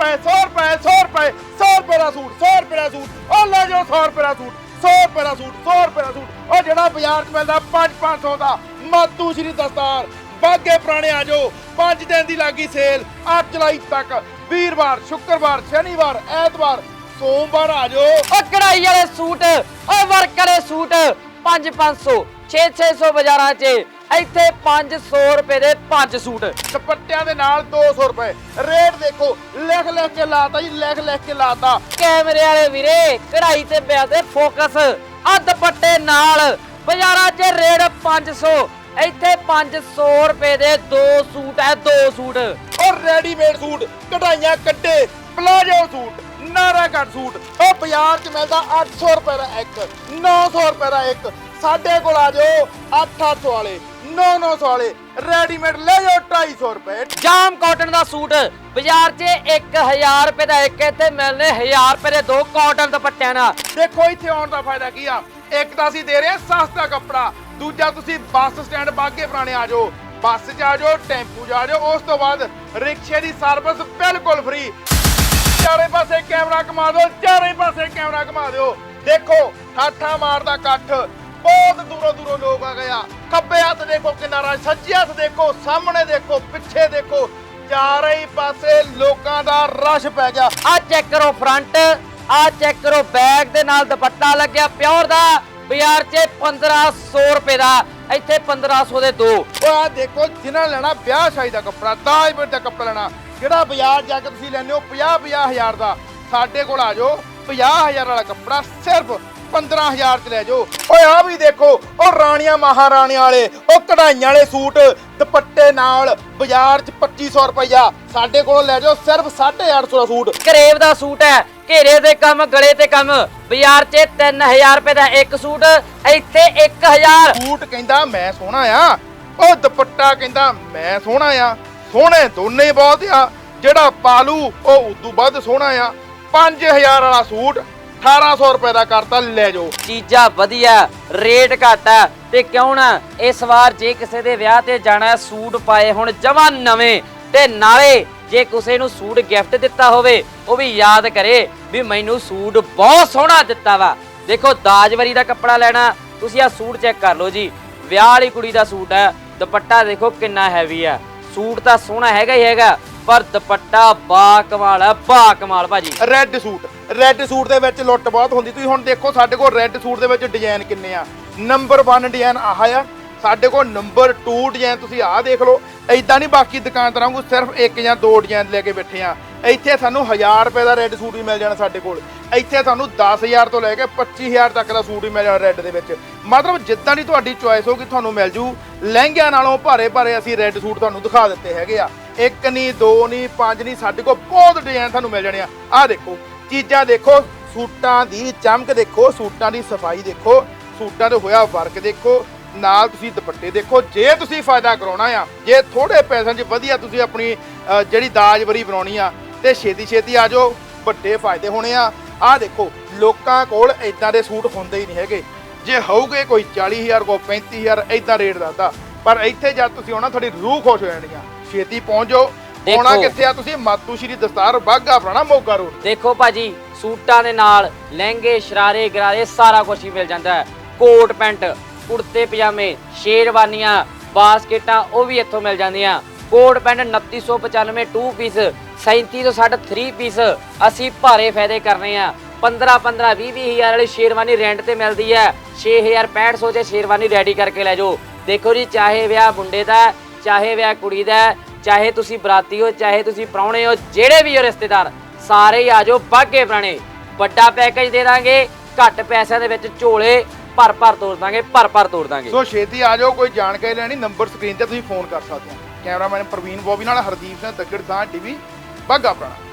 ਰੁਪਏ 100 ਰੁਪਏ 100 ਰੁਪਏ 100 ਰੁਪਏ ਦਾ ਸੂਟ 100 ਰੁਪਏ ਦਾ ਸੂਟ। ਉਹ ਲੈ ਜਾਓ 100 ਰੁਪਏ ਦਾ ਸੂਟ 100 ਰੁਪਏ ਦਾ ਸੂਟ 100 ਰੁਪਏ ਦਾ ਸੂਟ। ਉਹ ਜਿਹੜਾ ਬਾਜ਼ਾਰ 'ਚ ਮਿਲਦਾ 5 500 ਦਾ। ਮਾਤੂ ਸ਼੍ਰੀ ਦਸਤਾਰ, ਬਾਗੇ ਪੁਰਾਣੇ ਆ ਜਾਓ। 5 ਦਿਨ ਦੀ ਲੱਗੀ ਸੇਲ 8 ਜੁਲਾਈ ਤੱਕ। ਵੀਰਵਾਰ, ਸ਼ੁੱਕਰਵਾਰ, ਸ਼ਨੀਵਾਰ, ਐਤਵਾਰ, ਸੋਮਵਾਰ ਆ ਜਾਓ। ਉਹ ਕਢਾਈ ਵਾਲੇ ਸੂਟ, ਉਹ ਵਰਕ ਵਾਲੇ ਸੂਟ 5 500 6 600 ਬਾਜ਼ਾਰਾਂ 'ਚ। ਇੱਥੇ 500 ਰੁਪਏ ਦੇ 5 ਸੂਟ। ਦੁਪੱਟਿਆਂ ਦੇ ਨਾਲ 200 ਰੁਪਏ। ਰੇਟ ਦੇਖੋ ਲਿਖ ਲਿਖ ਕੇ ਲਾਤਾ ਜੀ ਲਿਖ ਲਿਖ ਕੇ ਲਾਤਾ। ਕੈਮਰੇ ਵਾਲੇ ਵੀਰੇ ਕਢਾਈ ਤੇ ਪਿਆ ਤੇ ਫੋਕਸ। ਆ ਦੁਪੱਟੇ ਨਾਲ ਬਾਜ਼ਾਰਾਂ 'ਚ ਰੇਟ 500 ਇੱਥੇ 500 ਰੁਪਏ ਦੇ ਦੋ ਸੂਟ ਹੈ ਦੋ ਸੂਟ। ਔਰ ਰੈਡੀਮੇਡ ਸੂਟ ਕਢਾਈਆਂ ਕੱਢੇ ਪਲਾਜੋ ਸੂਟ। ਨਾਰਾ ਕੱਟ ਸੂਟ। ਉਹ ਬਾਜ਼ਾਰ 'ਚ ਮਿਲਦਾ 800 ਰੁਪਏ ਦਾ ਇੱਕ 900 ਰੁਪਏ ਦਾ ਇੱਕ। ਸਾਡੇ ਕੋਲ ਆ ਜਾਓ 8-800 ਵਾਲੇ 9-900 ਵਾਲੇ। ਰੈਡੀਮੇਡ ਲੈ ਜਾਓ 250 ਰੁਪਏ। ਜਾਮ ਕਾਟਨ ਦਾ ਸੂਟ ਬਾਜ਼ਾਰ 'ਚ 1000 ਰੁਪਏ ਦਾ ਇੱਕ ਇੱਥੇ ਮਿਲਨੇ 1000 ਰੁਪਏ ਦੇ ਦੋ ਕਾਟਨ ਦੁਪੱਟਿਆਂ ਨਾਲ। ਦੇਖੋ ਇੱਥੇ ਆਉਣ ਦਾ ਫਾਇਦਾ ਕੀ ਆ? ਇੱਕ ਤਾਂ ਅਸੀਂ ਦੇ ਰਹੇ ਹਾਂ ਸਸਤਾ ਕੱਪੜਾ ਦੂਜਾ ਤੁਸੀਂ ਬੱਸ ਸਟੈਂਡ ਬਾਗੇ ਪੁਰਾਣੇ ਆ ਜਾਓ। ਬੱਸ 'ਚ ਆ ਜਾਓ ਟੈਂਪੂ 'ਚ ਆ ਜਾਓ ਉਸ ਤੋਂ ਬਾਅਦ ਰਿਕਸ਼ੇ ਦੀ ਸਰਵਿਸ ਬਿਲਕੁਲ ਫ੍ਰੀ ਕੈਮਰਾ ਘੁਮਾ ਦਿਓ ਚਾਰੇ ਪਾਸੇ ਕੈਮਰਾ ਘੁਮਾ ਦਿਓ। ਦੇਖੋ ਠਾਠਾ ਮਾਰਦਾ ਇਕੱਠ। ਬਹੁਤ ਦੂਰੋਂ ਦੂਰੋਂ ਲੋਕ ਆ ਗਏ ਆ। ਖੱਬੇ ਹੱਥ ਦੇਖੋ ਕਿਨਾਰਾ ਸੱਜੇ ਹੱਥ ਦੇਖੋ ਸਾਹਮਣੇ ਦੇਖੋ ਪਿੱਛੇ ਦੇਖੋ। ਚਾਰੇ ਹੀ ਪਾਸੇ ਲੋਕਾਂ ਦਾ ਰਸ਼ ਪੈ ਗਿਆ। ਆ ਚੈੱਕ ਕਰੋ ਫਰੰਟ ਆ ਚੈੱਕ ਕਰੋ ਬੈਗ ਦੇ ਨਾਲ ਦੁਪੱਟਾ ਲੱਗਿਆ ਪਿਓਰ ਦਾ ਬਾਜ਼ਾਰ 'ਚ 1500 ਰੁਪਏ ਦਾ। ਇੱਥੇ 1500 ਦੇ ਦੋ। ਉਹ ਆ ਦੇਖੋ ਜਿਨ੍ਹਾਂ ਲੈਣਾ ਵਿਆਹ ਸ਼ਾਦੀ ਦਾ ਕੱਪੜਾ ਦਾਜ ਦਾ ਕੱਪੜਾ ਲੈਣਾ। ਜਿਹੜਾ ਬਾਜ਼ਾਰ ਜਾ ਕੇ ਤੁਸੀਂ ਲੈਂਦੇ ਹੋ? 50 50 ਹਜ਼ਾਰ ਦਾ। ਸਾਡੇ ਕੋਲ ਆ ਜਾਓ। 50 ਹਜ਼ਾਰ ਵਾਲਾ ਕੱਪੜਾ ਸਿਰਫ 15000 ਚ ਲੈ ਜਾਓ। ਓਏ ਆ ਵੀ ਦੇਖੋ ਉਹ ਰਾਣੀਆਂ ਮਹਾਰਾਣੀਆਂ ਵਾਲੇ ਉਹ ਕਢਾਈਆਂ ਵਾਲੇ ਸੂਟ ਦੁਪੱਟੇ ਨਾਲ ਬਾਜ਼ਾਰ ਚ 2500 ਰੁਪਈਆ ਸਾਡੇ ਕੋਲੋਂ ਲੈ ਜਾਓ ਸਿਰਫ 850 ਦਾ ਸੂਟ। ਕਰੇਵ ਦਾ ਸੂਟ ਹੈ ਘੇਰੇ ਦੇ ਕੰਮ ਗਲੇ ਤੇ ਕੰਮ। ਬਾਜ਼ਾਰ 'ਚ 3000 ਰੁਪਏ ਦਾ ਇੱਕ ਸੂਟ ਇੱਥੇ 1000 ਸੂਟ ਕਹਿੰਦਾ ਮੈਂ ਸੋਹਣਾ ਆ। ਉਹ ਦੁਪੱਟਾ ਕਹਿੰਦਾ ਮੈਂ ਸੋਹਣਾ ਆ। ਸੋਹਣੇ ਦੋਨੇ ਬਹੁਤ ਆ ਜਿਹੜਾ ਪਾਲੂ ਉਹ ਉਦੋਂ ਵੱਧ ਸੋਹਣਾ ਆ। 5000 ਵਾਲਾ ਸੂਟ 1800 ਰੁਪਏ ਦਾ ਕਰਤਾ ਲੈ ਜਾਓ। ਚੀਜ਼ਾਂ ਵਧੀਆ ਰੇਟ ਘੱਟ ਹੈ। ਤੇ ਕਿਉਂ ਨਾ ਇਸ ਵਾਰ ਜੇ ਕਿਸੇ ਦੇ ਵਿਆਹ ਤੇ ਜਾਣਾ ਹੈ, ਸੂਟ ਪਾਏ ਹੁਣ ਜਮਾ ਨਵੇਂ ਤੇ ਨਾਲੇ ਜੇ ਕਿਸੇ ਨੂੰ ਸੂਟ ਗਿਫਟ ਦਿੱਤਾ ਹੋਵੇ ਉਹ ਵੀ ਯਾਦ ਕਰੇ ਵੀ ਮੈਨੂੰ ਸੂਟ ਬਹੁਤ ਸੋਹਣਾ ਦਿੱਤਾ ਵਾ। ਦੇਖੋ ਦਾਜਵਰੀ ਦਾ ਕੱਪੜਾ ਲੈਣਾ ਤੁਸੀਂ ਆ ਸੂਟ ਚੈੱਕ ਕਰ ਲਓ ਜੀ। ਵਿਆਹ ਵਾਲੀ ਕੁੜੀ ਦਾ ਸੂਟ ਹੈ ਦੁਪੱਟਾ ਦੇਖੋ ਕਿੰਨਾ ਹੈਵੀ ਹੈ। ਸੂਟ ਤਾਂ ਸੋਹਣਾ ਹੈਗਾ ਹੀ ਹੈਗਾ। ਪਰ ਦੁਪੱਟਾ ਬਾ ਕਮਾਲ ਹੈ ਬਾ ਕਮਾਲ ਭਾਜੀ। ਰੈੱਡ ਸੂਟ ਰੈੱਡ ਸੂਟ ਦੇ ਵਿੱਚ ਲੁੱਟ ਬਹੁਤ ਹੁੰਦੀ। ਤੁਸੀਂ ਹੁਣ ਦੇਖੋ, ਸਾਡੇ ਕੋਲ ਰੈੱਡ ਸੂਟ ਦੇ ਵਿੱਚ ਡਿਜ਼ਾਈਨ ਕਿੰਨੇ ਆ। ਨੰਬਰ 1 ਡਿਜ਼ਾਈਨ ਆਹ ਆ। ਸਾਡੇ ਕੋਲ ਨੰਬਰ 2 ਡਿਜ਼ਾਈਨ ਤੁਸੀਂ ਆਹ ਦੇਖ ਲਓ। ਐਦਾਂ ਨਹੀਂ ਬਾਕੀ ਦੁਕਾਨਦਾਰਾਂ ਨੂੰ ਸਿਰਫ ਇੱਕ ਜਾਂ ਦੋ ਡਿਜ਼ਾਈਨ ਲੈ ਕੇ ਬੈਠੇ ਆ। ਇੱਥੇ ਸਾਨੂੰ 1000 ਰੁਪਏ ਦਾ ਰੈੱਡ ਸੂਟ ਵੀ ਮਿਲ ਜਾਣਾ ਸਾਡੇ ਕੋਲ। ਇੱਥੇ ਤੁਹਾਨੂੰ 10000 ਤੋਂ ਲੈ ਕੇ 25000 ਤੱਕ ਦਾ ਸੂਟ ਵੀ ਮਿਲ ਜਾਣਾ ਰੈੱਡ ਦੇ ਵਿੱਚ। ਮਤਲਬ ਜਿੱਦਾਂ ਦੀ ਤੁਹਾਡੀ ਚੁਆਇਸ ਹੋਗੀ ਤੁਹਾਨੂੰ ਮਿਲ ਜੂ। ਲਹਿੰਗਿਆਂ ਨਾਲੋਂ ਭਾਰੇ ਭਾਰੇ ਅਸੀਂ ਰੈੱਡ ਸੂਟ ਤੁਹਾਨੂੰ ਦਿਖਾ ਦਿੱਤੇ ਹੈਗੇ ਆ। ਇੱਕ ਨਹੀਂ ਦੋ ਨਹੀਂ ਪੰਜ ਨਹੀਂ ਸਾਡੇ ਕੋਲ ਬਹੁਤ ਡਿਜ਼ਾਈਨ ਤੁਹਾਨੂੰ ਮਿਲ ਜਾਣੇ ਆ। ਆਹ ਦੇਖੋ, ਚੀਜ਼ਾਂ ਦੇਖੋ, ਸੂਟਾਂ ਦੀ ਚਮਕ ਦੇਖੋ, ਸੂਟਾਂ ਦੀ ਸਫ਼ਾਈ ਦੇਖੋ, ਸੂਟਾਂ ਤੇ ਹੋਇਆ ਵਰਕ ਦੇਖੋ, ਨਾਲ ਤੁਸੀਂ ਦੁਪੱਟੇ ਦੇਖੋ, ਜੇ ਤੁਸੀਂ ਫਾਇਦਾ ਕਰਾਉਣਾ ਆ, ਜੇ ਥੋੜੇ ਪੈਸਿਆਂ 'ਚ ਵਧੀਆ ਤੁਸੀਂ ਆਪਣੀ ਜਿਹੜੀ ਦਾਜ ਵਰੀ ਬਣਾਉਣੀ ਆ, ਤੇ ਛੇਤੀ ਛੇਤੀ ਆ ਜਾਓ, ਵੱਡੇ ਫਾਇਦੇ ਹੋਣੇ ਆ। ਆਹ ਦੇਖੋ, ਲੋਕਾਂ ਕੋਲ ਇਦਾਂ ਦੇ ਸੂਟ ਹੁੰਦੇ ਹੀ ਨਹੀਂ ਹੈਗੇ। ਜੇ ਹੋਊਗੇ ਕੋਈ 40000 ਕੋ 35000 ਇਦਾਂ ਰੇਟ ਦੱਸਦਾ। ਪਰ ਇੱਥੇ ਜਦ ਤੁਸੀਂ ਆਉਣਾ, ਤੁਹਾਡੀ ਰੂਹ ਖੁਸ਼ ਹੋ ਜਾਣੀ ਆ। ਛੇਤੀ ਪਹੁੰਚ ਜਾਓ। ਦੇਖੋ। ਕਿੱਥੇ ਆ ਤੁਸੀਂ? ਮਾਤੂ ਸ਼੍ਰੀ ਦਸਤਾਰ ਬਾਗਾ ਪੁਰਾਣਾ ਮੋਗਾ ਰੋਡ। ਦੇਖੋ ਭਾਜੀ ਸੂਟਾਂ ਦੇ ਨਾਲ ਲਹਿੰਗੇ ਸ਼ਰਾਰੇ ਗਰਾਰੇ ਸਾਰਾ ਕੁਝ ਹੀ ਮਿਲ ਜਾਂਦਾ ਹੈ। ਕੋਟ ਪੈਂਟ ਕੁੜਤੇ ਪਜਾਮੇ ਸ਼ੇਰਵਾਨੀਆਂ ਬਾਸਕਟਾਂ ਉਹ ਵੀ ਇੱਥੋਂ ਮਿਲ ਜਾਂਦੀਆਂ। ਕੋਟ ਪੈਂਟ 2995 2 ਪੀਸ 37 ਤੋਂ 60 3 ਪੀਸ ਅਸੀਂ ਭਾਰੇ ਫਾਇਦੇ ਕਰਨੇ ਆ। 15 15 20 20 ਹਜ਼ਾਰ ਵਾਲੀ ਸ਼ੇਰਵਾਨੀ ਰੈਂਟ ਤੇ ਮਿਲਦੀ ਹੈ। 6000 6500 ਚ ਸ਼ੇਰਵਾਨੀ ਰੈਡੀ ਕਰਕੇ ਲੈ ਜਾਓ। ਦੇਖੋ ਜੀ ਚਾਹੇ ਵਿਆਹ ਮੁੰਡੇ ਦਾ ਹੈ, ਚਾਹੇ ਵਿਆਹ ਕੁੜੀ ਦਾ ਚਾਹੇ ਤੁਸੀਂ ਬਰਾਤੀ ਹੋ, ਚਾਹੇ ਤੁਸੀਂ ਪ੍ਰਾਹੁਣੇ ਹੋ, ਜਿਹੜੇ ਵੀ ਹੋ ਰਿਸ਼ਤੇਦਾਰ, ਸਾਰੇ ਹੀ ਆ ਜਾਓ ਬਾਗੇ ਪੁਰਾਣੇ। ਵੱਡਾ ਪੈਕੇਜ ਦੇ ਦਾਂਗੇ, ਘੱਟ ਪੈਸਿਆਂ ਦੇ ਵਿੱਚ ਝੋਲੇ ਭਰ ਭਰ ਤੋੜ ਦਾਂਗੇ, ਭਰ ਭਰ ਤੋੜ ਦਾਂਗੇ। ਸੋ ਛੇਤੀ ਆ ਜਾਓ, ਕੋਈ ਜਾਣਕਾਰੀ ਲੈਣੀ, ਨੰਬਰ ਸਕਰੀਨ ਤੇ ਤੁਸੀਂ ਫੋਨ ਕਰ ਸਕਦੇ ਹੋ। ਕੈਮਰਾਮੈਨ ਪ੍ਰਵੀਨ ਬੋਬੀ ਨਾਲ ਹਰਦੀਪ ਸਿੰਘ ਦੱਗੜ ਸਾਹ ਟੀਵੀ ਬਾਗਾ ਪੁਰਾਣਾ।